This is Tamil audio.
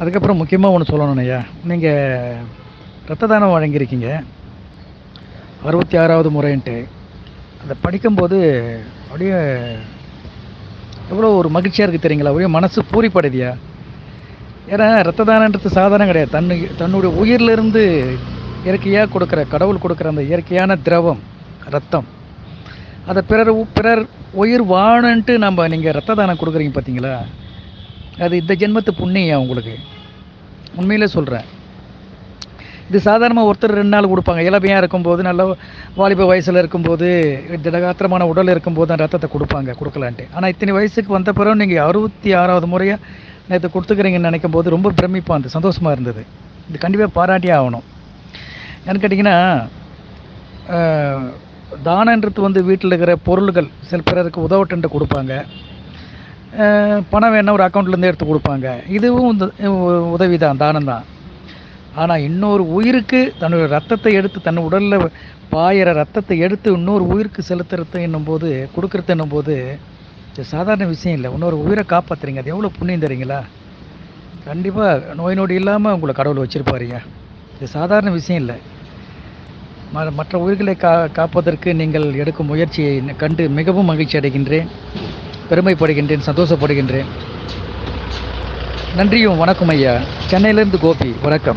அதுக்கப்புறம் முக்கியமாக ஒன்று சொல்லணும் ஐயா. நீங்கள் ரத்த தானம் வழங்கியிருக்கீங்க. அறுபத்தி ஆறாவது முறைன்ட்டு. அதை படிக்கும்போது அப்படியே எவ்வளோ ஒரு மகிழ்ச்சியாக இருக்குது தெரியுங்களா? அப்படியே மனசு பூரிப்படைதியா ஏன்னா ரத்த தானன்றது சாதாரணம் கிடையாது. தன்னு தன்னுடைய உயிரிலிருந்து இயற்கையாக கொடுக்குற கடவுள் கொடுக்குற அந்த இயற்கையான திரவம் ரத்தம். அதை பிறர் உ- பிறர் உயிர் வாணுன்ட்டு நம்ம நீங்கள் ரத்த தானம் கொடுக்குறீங்க பார்த்தீங்களா அது இந்த ஜென்மத்து புண்ணியம் உங்களுக்கு. உண்மையிலே சொல்கிறேன் இது சாதாரணமாக ஒருத்தர் ரெண்டு நாள் கொடுப்பாங்க. இளமையாக இருக்கும்போது நல்ல வாலிப வயசில் இருக்கும்போது திடகாத்திரமான உடல் இருக்கும்போது தான் ரத்தத்தை கொடுப்பாங்க கொடுக்கலான்ட்டு. ஆனால் இத்தனை வயசுக்கு வந்த பிறகு நீங்கள் அறுபத்தி ஆறாவது முறையாக நேற்று கொடுத்துக்கிறீங்கன்னு நினைக்கும் போது ரொம்ப பிரமிப்பாக இருந்தது சந்தோஷமாக இருந்தது. இது கண்டிப்பாக பாராட்டியே ஆகணும். ஏன்னு கேட்டிங்கன்னா தானன்றது வந்து வீட்டில் இருக்கிற பொருள்கள் சில பிறருக்கு உதவட்டுன்ட்டு கொடுப்பாங்க. பணம் வேணால் ஒரு அக்கௌண்ட்லேருந்து எடுத்து கொடுப்பாங்க. இதுவும் இந்த உதவி தான் தானம் தான் ஆனால் இன்னொரு உயிருக்கு தன்னுடைய ரத்தத்தை எடுத்து தன் உடலில் பாயிற ரத்தத்தை எடுத்து இன்னொரு உயிருக்கு செலுத்துறது என்னும்போது கொடுக்குறது என்னும்போது இது சாதாரண விஷயம் இல்லை. இன்னொரு உயிரை காப்பாற்றுறீங்க அது எவ்வளோ புண்ணியம் தரீங்களா கண்டிப்பாக நோய் நொடி இல்லாமல் உங்களை கடவுள் வச்சுருப்பாருங்க இது சாதாரண விஷயம் இல்லை. ம- மற்ற உயிர்களை கா காப்பதற்கு நீங்கள் எடுக்கும் முயற்சியை கண்டு மிகவும் மகிழ்ச்சி அடைகின்றேன். பெருமைப்படுகின்றேன் சந்தோஷப்படுகின்றேன். நன்றியும் வணக்கம் ஐயா. சென்னையிலிருந்து கோபி வணக்கம்.